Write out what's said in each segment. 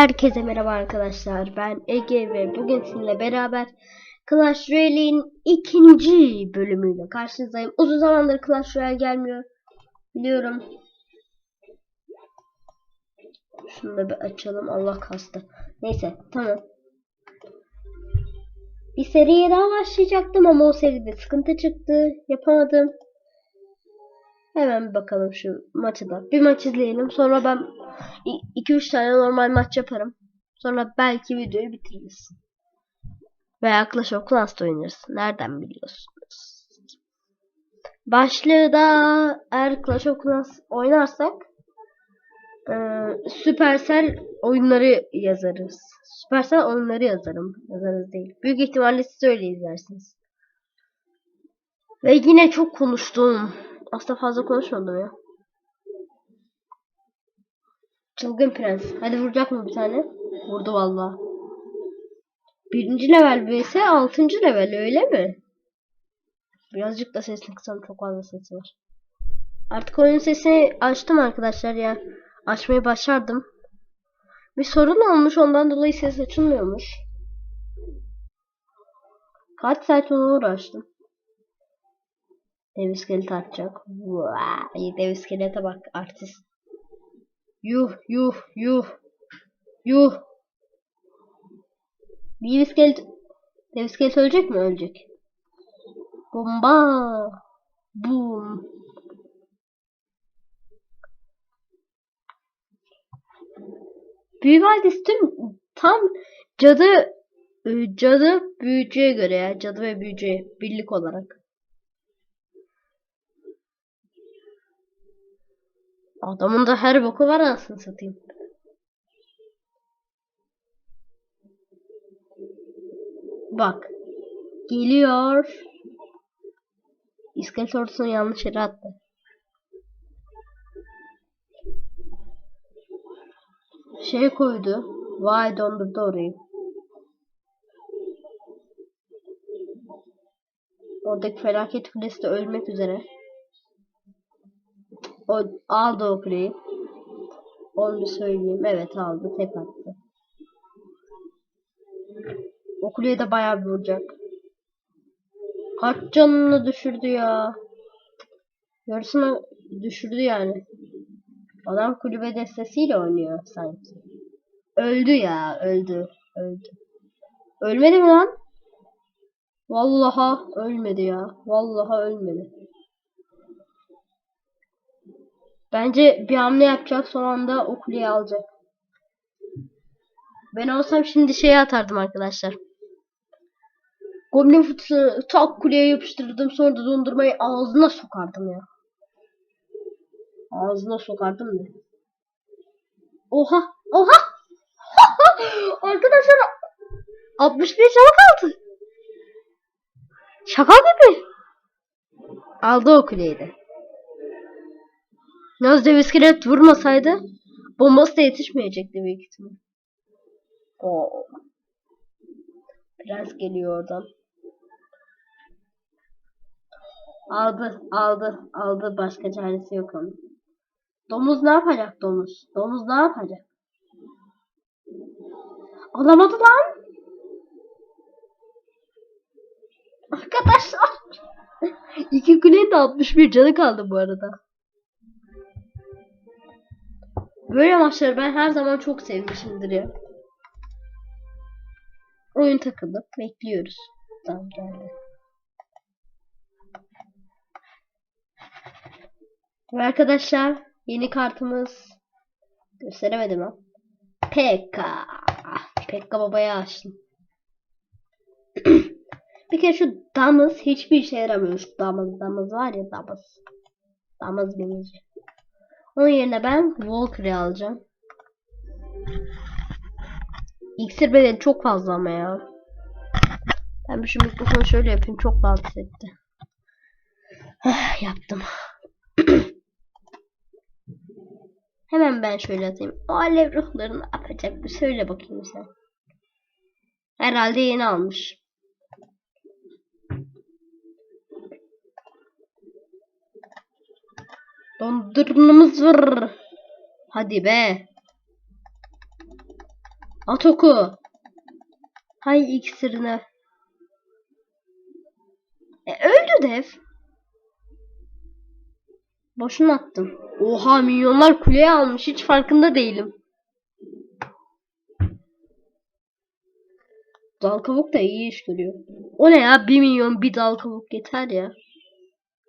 Herkese merhaba arkadaşlar. Ben Ege ve bugün sizinle beraber Clash Royale'in ikinci bölümüyle karşınızdayım. Uzun zamandır Clash Royale gelmiyor. Biliyorum. Şunu da bir açalım. Allah kastı. Neyse tamam. Bir seriye daha başlayacaktım ama o seride sıkıntı çıktı. Yapamadım. Hemen bir bakalım şu maçı da. Bir maç izleyelim. Sonra ben 2-3 tane normal maç yaparım. Sonra belki videoyu bitiririz. Veya Clash of Clans'ta oynarız. Nereden biliyorsunuz? Başlığı da eğer Clash of Clans oynarsak e, Supercell oyunları yazarız. Supercell oyunları yazarım. Yazarız değil. Büyük ihtimalle siz öyle izlersiniz. Ve yine çok konuştum. Aslında fazla konuşmadım ya. Çılgın prens. Hadi vuracak mı bir tane? Vurdu valla. Birinci level vs altıncı level öyle mi? Birazcık da sesini kısam çok fazla sesi var. Artık oyun sesini açtım arkadaşlar ya. Açmayı başardım. Bir sorun olmuş ondan dolayı ses açılmıyormuş. Kaç saat onu uğraştım. Dev iskelet atacak. Vay, dev iskelete bak artist. Yuh yuh yuh. Yuh. Bir iskelet dev iskelet ölecek mi? Ölecek. Bomba. Boom. Büyü tüm tam cadı e, cadı büyücüye göre ya cadı ve büyücüye birlik olarak. Adamın da her boku var anasını satayım. Bak. Geliyor. İskelet ordusunu yanlış yere attı. Şey koydu. Vay dondurdu orayı. Oradaki felaket kulesi de ölmek üzere. O aldı o kuleyi. Onu söyleyeyim. Evet aldı. Tek attı. O kuleyi de bayağı bir vuracak. Kaç canını düşürdü ya. Yarısını düşürdü yani. Adam kulübe destesiyle oynuyor sanki. Öldü ya. Öldü. Öldü. Ölmedi mi lan? Vallaha ölmedi ya. Vallaha ölmedi. Bence bir hamle yapacak son anda o kuleyi alacak. Ben olsam şimdi şeye atardım arkadaşlar. Goblin fıtığı tak kuleye yapıştırdım sonra da dondurmayı ağzına sokardım ya. Ağzına sokardım da. Oha! Oha! arkadaşlar 61 canı kaldı. Şaka gibi. Aldı o kuleyi de. Yalnız dev iskelet vurmasaydı bombası da yetişmeyecekti büyük ihtimal. Oo. Prens geliyor oradan. Aldı, aldı, aldı. Başka çaresi yok onun. Domuz ne yapacak domuz? Domuz ne yapacak? Alamadı lan. Arkadaşlar. İki de 61 canı kaldı bu arada. Böyle maçları ben her zaman çok sevmişimdir ya. Oyun takıldı. Bekliyoruz. Tamam geldi. Ve arkadaşlar yeni kartımız gösteremedim ha. Pekka. Pekka babaya açtım. bir kere şu damız hiçbir işe yaramıyor. Şu damız damız var ya damız. Damız binici. Onun yerine ben Valkyrie alacağım. İksir bedeli çok fazla ama ya. Ben şu mikrofonu şöyle yapayım. Çok rahatsız etti. Yaptım. Hemen ben şöyle atayım. O alev ruhlarını yapacak bir söyle bakayım sen. Herhalde yeni almış. Dondurmamız var. Hadi be. At oku. Hay iksirine. E, öldü dev. Boşuna attım. Oha milyonlar kuleye almış. Hiç farkında değilim. Dal kavuk da iyi iş görüyor. O ne ya? 1 milyon bir dal kavuk yeter ya.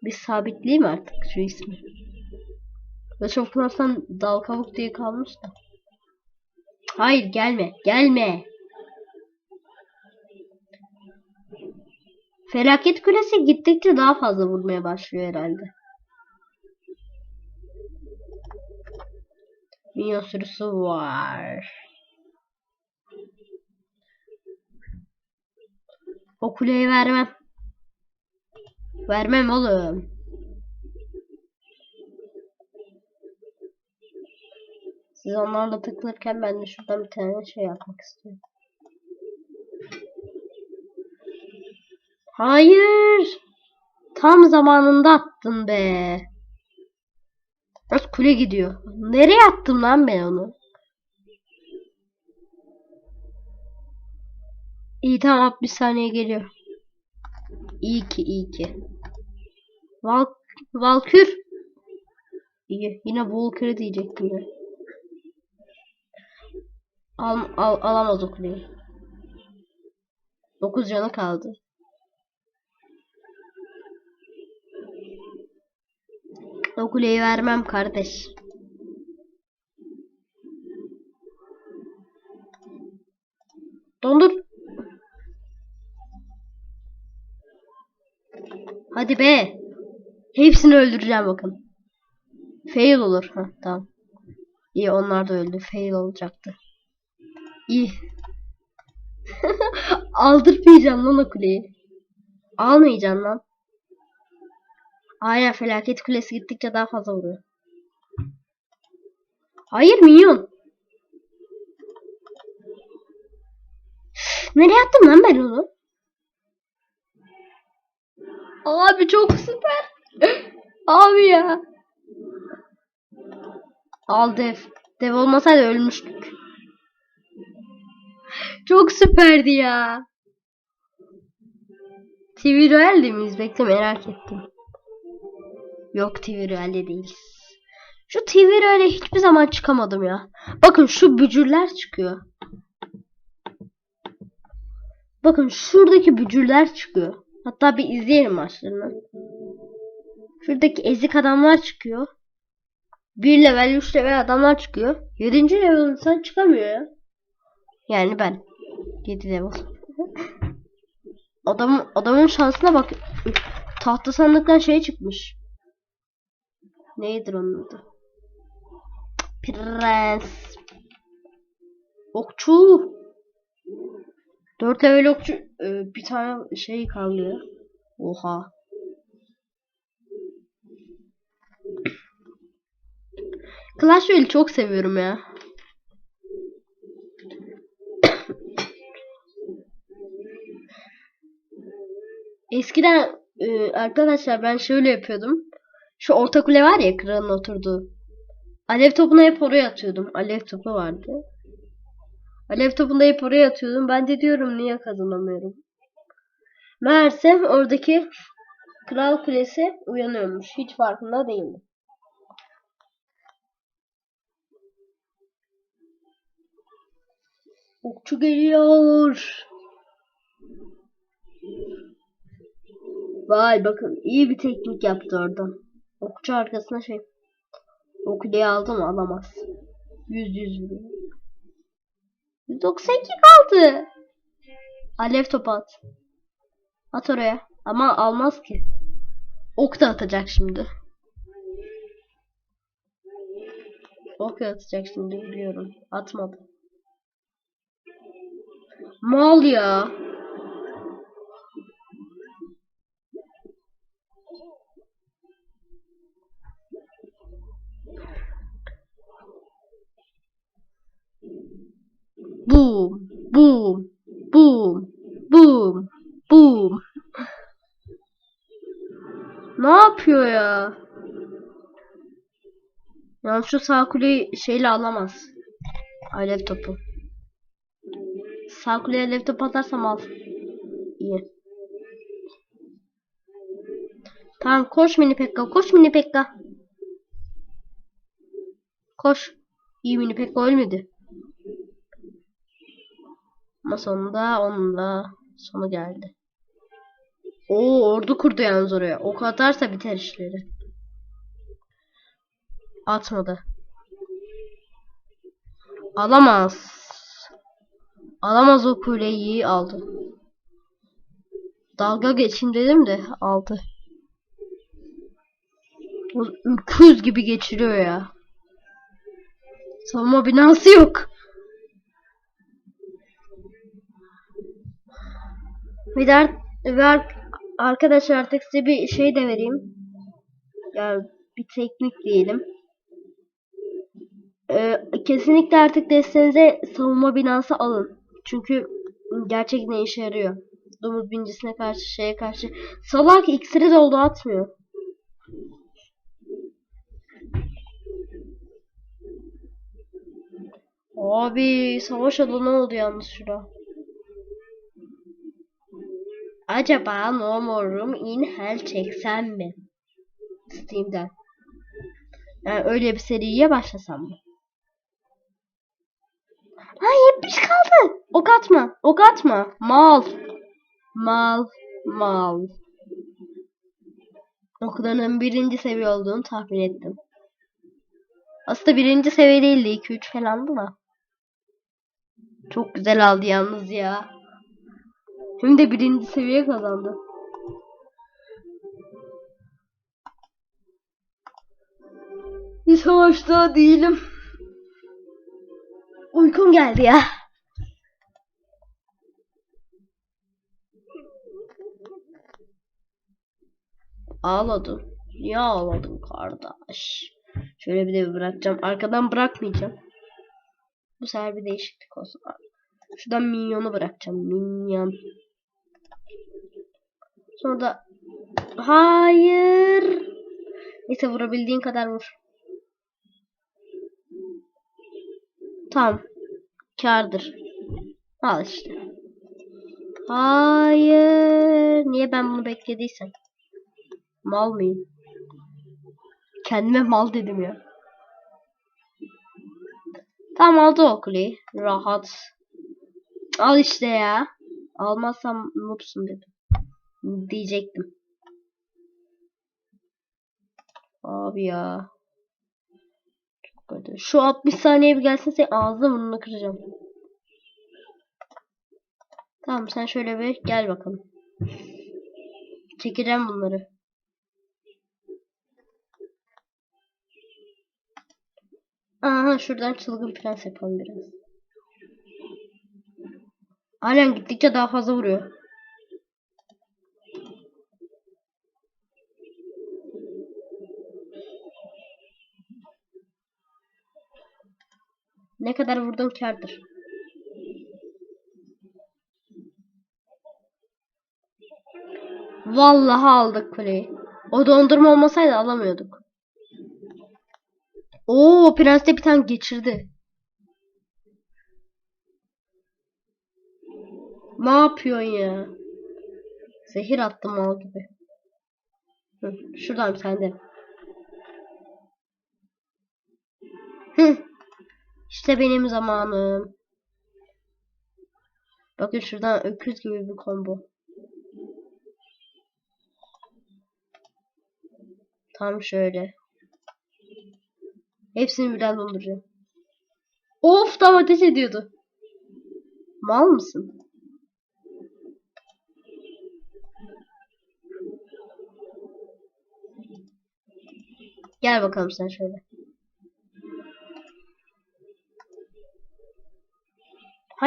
Bir sabitleyeyim artık şu ismi. Çok Class'tan dal kavuk diye kalmış da. Hayır gelme. Gelme. Felaket kulesi gittikçe daha fazla vurmaya başlıyor herhalde. Minyon sürüsü var. O kuleyi vermem. Vermem oğlum. Siz onlarla tıklarken ben de şuradan bir tane şey yapmak istiyorum. Hayır. Tam zamanında attın be. Biraz kule gidiyor. Nereye attım lan ben onu? İyi tamam bir saniye geliyor. İyi ki iyi ki. Val Valkür. İyi yine Volkür diyecektim ya. Al, al, alamaz o kuleyi. 9 canı kaldı. O kuleyi vermem kardeş. Dondur. Hadi be. Hepsini öldüreceğim bakın. Fail olur. Ha tamam. İyi onlar da öldü. Fail olacaktı. İyi. Aldırmayacağım lan o kuleyi. Almayacağım lan. Aynen felaket kulesi gittikçe daha fazla vuruyor. Hayır minyon. Nereye attım lan ben onu? Abi çok süper. Abi ya. Al dev. Dev olmasaydı ölmüştük. Çok süperdi ya. TV Royal'de miyiz? Bekle merak ettim. Yok TV Royal'de değiliz. Şu TV Royal'e hiçbir zaman çıkamadım ya. Bakın şu bücürler çıkıyor. Bakın şuradaki bücürler çıkıyor. Hatta bir izleyelim maçlarını. Şuradaki ezik adamlar çıkıyor. 1 level 3 level adamlar çıkıyor. 7. level insan çıkamıyor ya. Yani ben. 7 level. Adam, adamın şansına bak. Tahta sandıktan şey çıkmış. Neydir onun adı? Prens. Okçu. 4 level okçu. Ee, bir tane şey kalıyor. Oha. Clash Royale'i çok seviyorum ya. Eskiden e, arkadaşlar ben şöyle yapıyordum. Şu orta kule var ya kralın oturduğu. Alev topunu hep oraya atıyordum. Alev topu vardı. Alev topunu hep oraya atıyordum. Ben de diyorum niye kazanamıyorum. Meğersem oradaki kral kulesi uyanıyormuş. Hiç farkında değildim. Okçu geliyor. Vay bakın iyi bir teknik yaptı oradan. Okçu arkasına şey. O kuleyi aldı mı? Alamaz. Yüz yüz vuruyor. 192 kaldı. Alev topu at. At oraya. Ama almaz ki. Ok da atacak şimdi. Ok da atacak şimdi biliyorum. Atmadı. Mal ya. Boom, boom, boom, boom, boom. Ne yapıyor ya? Yani şu sağ kuleyi şeyle alamaz. Alev topu. Sağ kuleye laptop atarsam al. İyi. Tamam koş mini pekka koş mini pekka. Koş. İyi mini pekka ölmedi. Ama sonunda onun sonu geldi. Oo ordu kurdu yalnız oraya. Ok atarsa biter işleri. Atmadı. Alamaz. Alamaz o kuleyi aldı. Dalga geçeyim dedim de aldı. O Ülküz gibi geçiriyor ya. Savunma binası yok. Bir de art- ve ar- arkadaşlar artık size bir şey de vereyim. Yani bir teknik diyelim. Ee, kesinlikle artık destenize savunma binası alın. Çünkü gerçekten işe yarıyor. Domuz bincisine karşı şeye karşı. Salak iksiri doldu atmıyor. Abi savaş alanı oldu yalnız şura. Acaba No More in Hell çeksem mi? Steam'den. Yani öyle bir seriye başlasam mı? Ha 70 kaldı. Ok atma. Ok atma. Mal. Mal. Mal. Oklarının birinci seviye olduğunu tahmin ettim. Aslında birinci seviye değildi. 2-3 falandı da. Çok güzel aldı yalnız ya. Hem de birinci seviye kazandı. Bir savaşta değilim. Uykum geldi ya. Ağladım. Niye ağladın kardeş? Şöyle bir de bırakacağım. Arkadan bırakmayacağım. Bu sefer bir değişiklik olsun. Şuradan minyonu bırakacağım. Minyon. Sonra da hayır. Neyse vurabildiğin kadar vur. Tamam. Kardır. Al işte. Hayır. Niye ben bunu beklediysem? Mal mıyım? Kendime mal dedim ya. Tamam aldı o kuleyi. Rahat. Al işte ya. Almazsam noobsun dedim. Diyecektim. Abi ya. Şu 60 saniye bir gelsin sen ağzını burnunu kıracağım. Tamam sen şöyle bir gel bakalım. Çekeceğim bunları. Aha şuradan çılgın prens yapalım biraz. Aynen gittikçe daha fazla vuruyor. Ne kadar vurdum kardır. Vallahi aldık kuleyi. O dondurma olmasaydı alamıyorduk. Oo prens de bir tane geçirdi. Ne yapıyorsun ya? Zehir attım mal gibi. Hı, şuradan sen de. Hı. İşte benim zamanım. Bakın şuradan öküz gibi bir combo. Tam şöyle. Hepsini birden dolduracağım. Of tam ateş ediyordu. Mal mısın? Gel bakalım sen şöyle.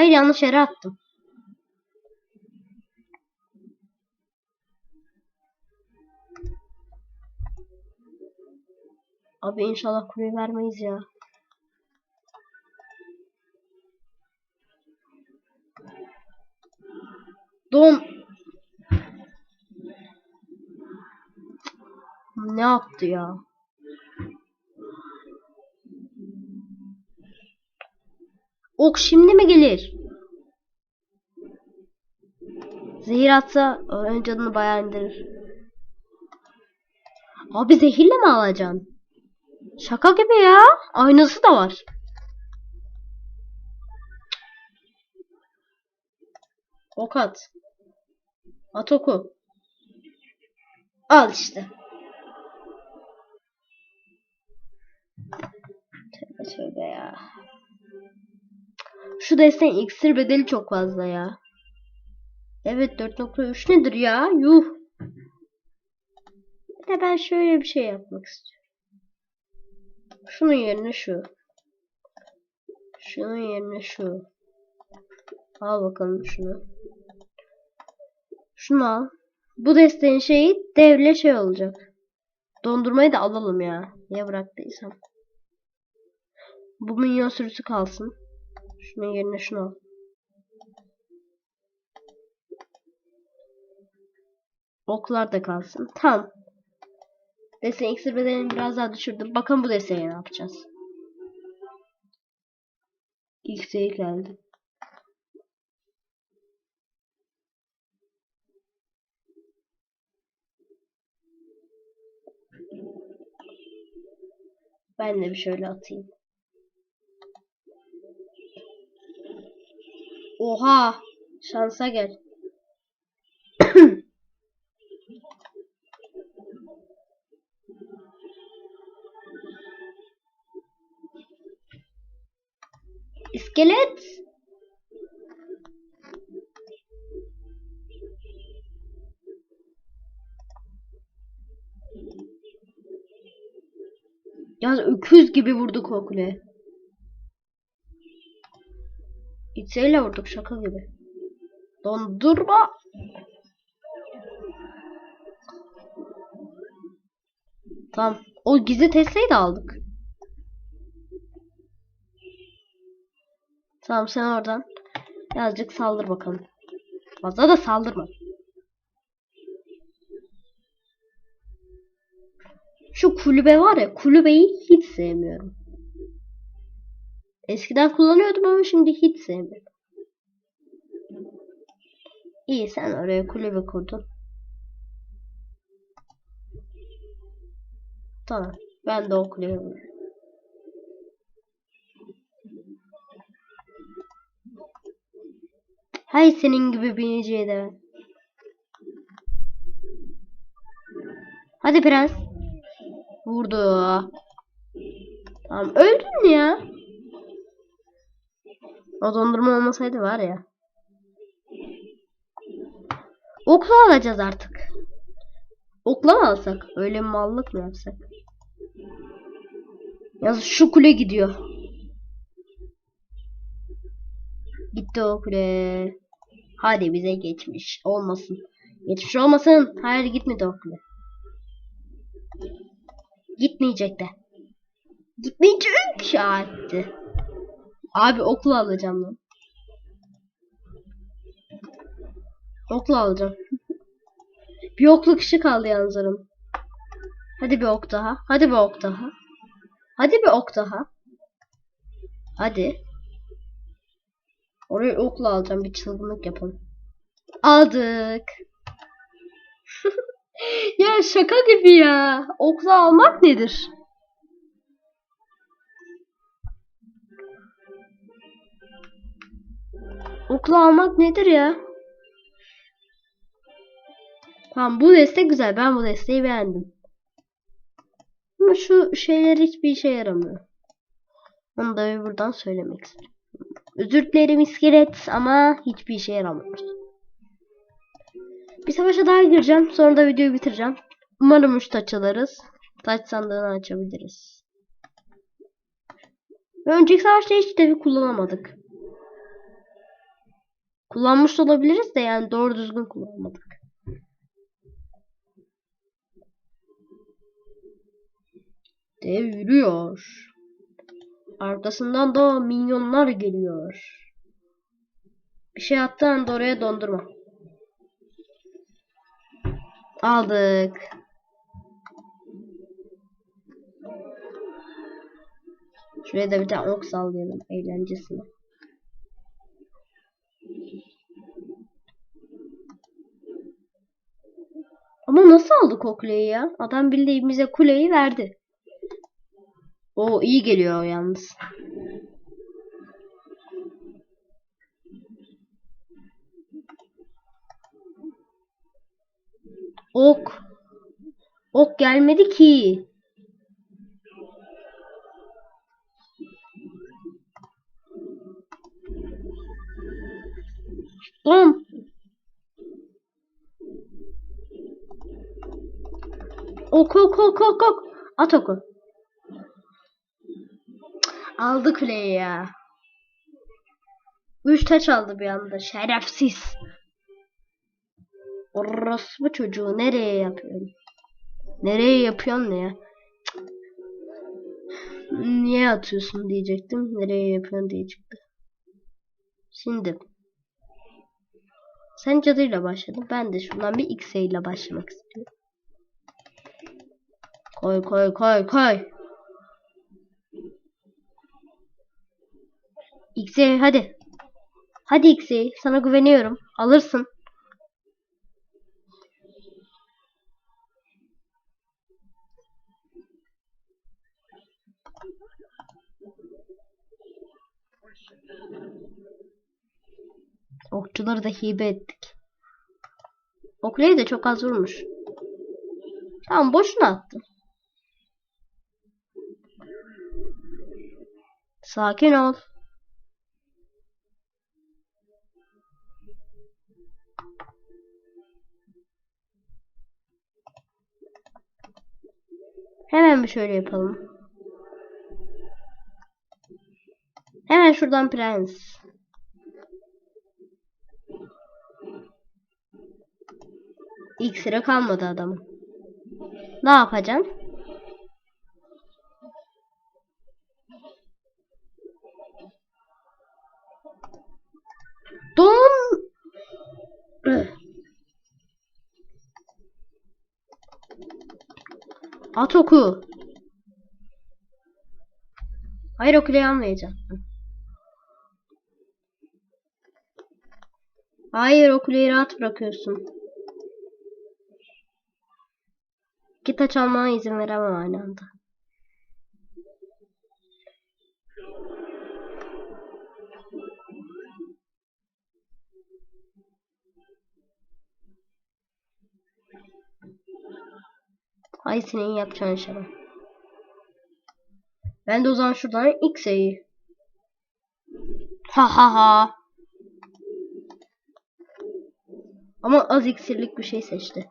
Hayır yanlış yere attım. Abi inşallah kuleyi vermeyiz ya. Don. Ne yaptı ya? Ok şimdi mi gelir? Zehir atsa onun canını bayağı indirir. Abi zehirle mi alacaksın? Şaka gibi ya. Aynası da var. Ok at. At oku. Al işte. Tövbe tövbe ya. Şu desteğin iksir bedeli çok fazla ya. Evet 4.3 nedir ya? Yuh. Bir de ben şöyle bir şey yapmak istiyorum. Şunun yerine şu. Şunun yerine şu. Al bakalım şunu. Şunu al. Bu desteğin şeyi devle şey olacak. Dondurmayı da alalım ya. Niye bıraktıysam. Bu minyon sürüsü kalsın. Şunun yerine şunu al. Oklar da kalsın. Tamam. Desen iksir bedelini biraz daha düşürdüm. Bakın bu desteği ne yapacağız. İksir geldi. Ben de bir şöyle atayım. Oha! Şansa gel. İskelet. Ya öküz gibi vurduk o İçeyle vurduk şaka gibi. Dondurma. Tamam. O gizli testeyi de aldık. Tamam sen oradan birazcık saldır bakalım. Fazla da saldırma. Şu kulübe var ya kulübeyi hiç sevmiyorum. Eskiden kullanıyordum ama şimdi hiç sevmiyorum. İyi sen oraya kulübe kurdun. Tamam. Ben de o kulübe vurayım. Hay senin gibi biniciye de. Hadi prens. Vurdu. Tamam öldün ya. O dondurma olmasaydı var ya. Okla alacağız artık. Okla mı alsak? Öyle mallık mı yapsak? Ya şu kule gidiyor. Gitti o kule. Hadi bize geçmiş. Olmasın. Geçmiş olmasın. Hayır gitmedi o kule. Gitmeyecek de. Gitmeyecek. Şahatti. Abi okla alacağım lan. Okla alacağım. bir oklu kişi kaldı yalnız aranın. Hadi bir ok daha. Hadi bir ok daha. Hadi bir ok daha. Hadi. Oraya okla alacağım. Bir çılgınlık yapalım. Aldık. ya şaka gibi ya. Okla almak nedir? Okla almak nedir ya? Tamam bu destek güzel. Ben bu desteği beğendim. Ama şu şeyler hiçbir işe yaramıyor. Onu da buradan söylemek istiyorum. Özür dilerim iskelet ama hiçbir işe yaramıyor. Bir savaşa daha gireceğim. Sonra da videoyu bitireceğim. Umarım 3 taç alırız. Taç sandığını açabiliriz. Ve önceki savaşta hiç devi kullanamadık. Kullanmış olabiliriz de yani doğru düzgün kullanmadık. Dev yürüyor. Arkasından da minyonlar geliyor. Bir şey attığın anda oraya dondurma. Aldık. Şuraya da bir tane ok sallayalım eğlencesine. Ama nasıl aldık o kuleyi ya? Adam bildiğin bize kuleyi verdi. O iyi geliyor yalnız. Ok. Ok gelmedi ki. Ok ok ok. At oku. Aldı kuleyi ya. Üç taç aldı bir anda. Şerefsiz. Orospu çocuğu nereye yapıyorsun? Nereye yapıyorsun ne ya? Niye atıyorsun diyecektim. Nereye yapıyorsun diyecektim. Şimdi. Sen cadıyla başladın. Ben de şuradan bir X ile başlamak istiyorum. Koy koy koy koy. X'e hadi. Hadi X'e sana güveniyorum. Alırsın. Okçuları da hibe ettik. Okleyi de çok az vurmuş. Tamam boşuna attım. Sakin ol. Hemen bir şöyle yapalım. Hemen şuradan prens. İlk sıra kalmadı adamın. Ne yapacaksın? Don. At oku. Hayır o kuleyi. Hayır o kuleyi rahat bırakıyorsun. Git aç almana izin veremem aynı anda. Ay senin yapacağın şey. Ben de o zaman şuradan X'e'yi. Ha ha ha. Ama az iksirlik bir şey seçti.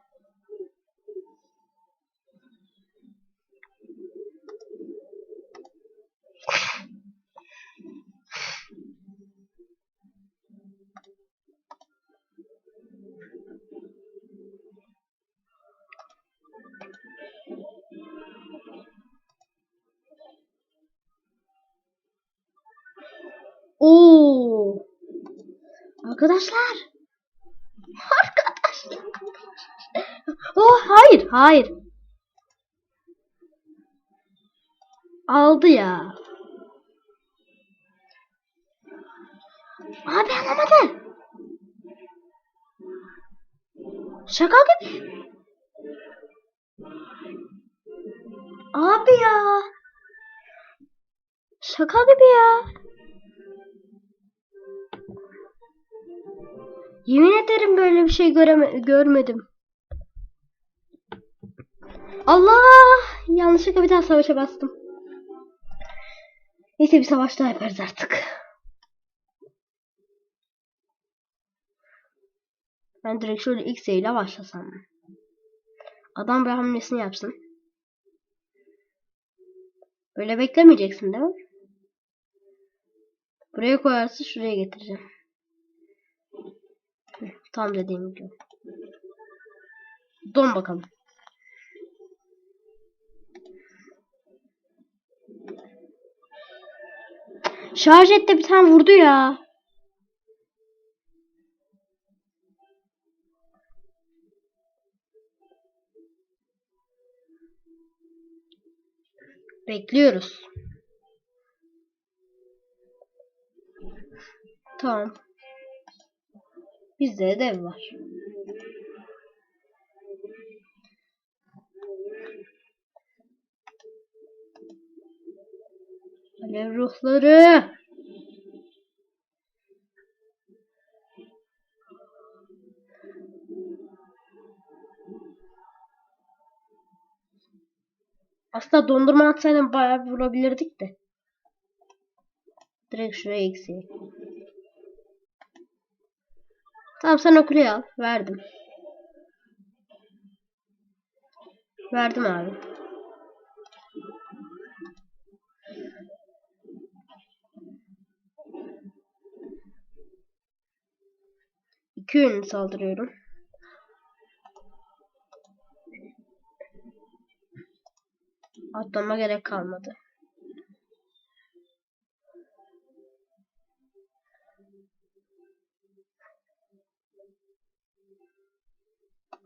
Oo. Arkadaşlar. Arkadaşlar. Oh hayır. Aldı ya. Abi anlamadı. Şaka gibi. Abi ya. Şaka gibi ya. Yemin ederim böyle bir şey göreme görmedim. Allah! Yanlışlıkla bir daha savaşa bastım. Neyse bir savaş daha yaparız artık. Ben direkt şöyle X ile başlasam. Adam bir hamlesini yapsın. Böyle beklemeyeceksin değil mi? Buraya koyarsa şuraya getireceğim. Tam dediğim gibi. Don bakalım. Şarj etti bir tane vurdu ya. Bekliyoruz. Tamam. Bizde de dev var. Alev ruhları. Aslında dondurma atsaydım bayağı bir vurabilirdik de. Direkt şuraya eksiği. Tamam sen o kuleyi al. Verdim. Verdim abi. İki yönlü saldırıyorum. Atlama gerek kalmadı.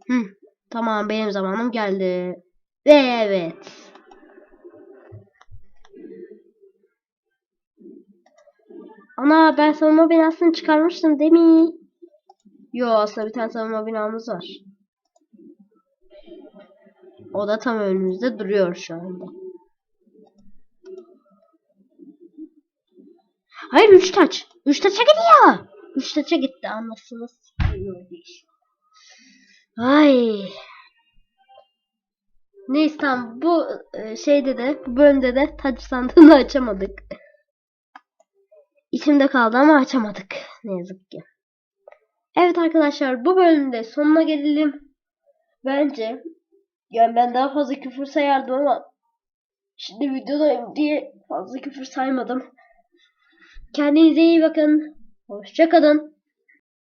Hı, tamam benim zamanım geldi. Ve evet. Ana ben savunma binasını çıkarmıştım değil mi? Yo aslında bir tane savunma binamız var. O da tam önümüzde duruyor şu anda. Hayır 3 taç. 3 taça gidiyor. 3 taça gitti anlasınız. Ay. Neyse tamam bu e, şeyde de bu bölümde de taç sandığını açamadık. İçimde kaldı ama açamadık. Ne yazık ki. Evet arkadaşlar bu bölümde sonuna gelelim. Bence yani ben daha fazla küfür sayardım ama şimdi videodayım diye fazla küfür saymadım. Kendinize iyi bakın. Hoşçakalın.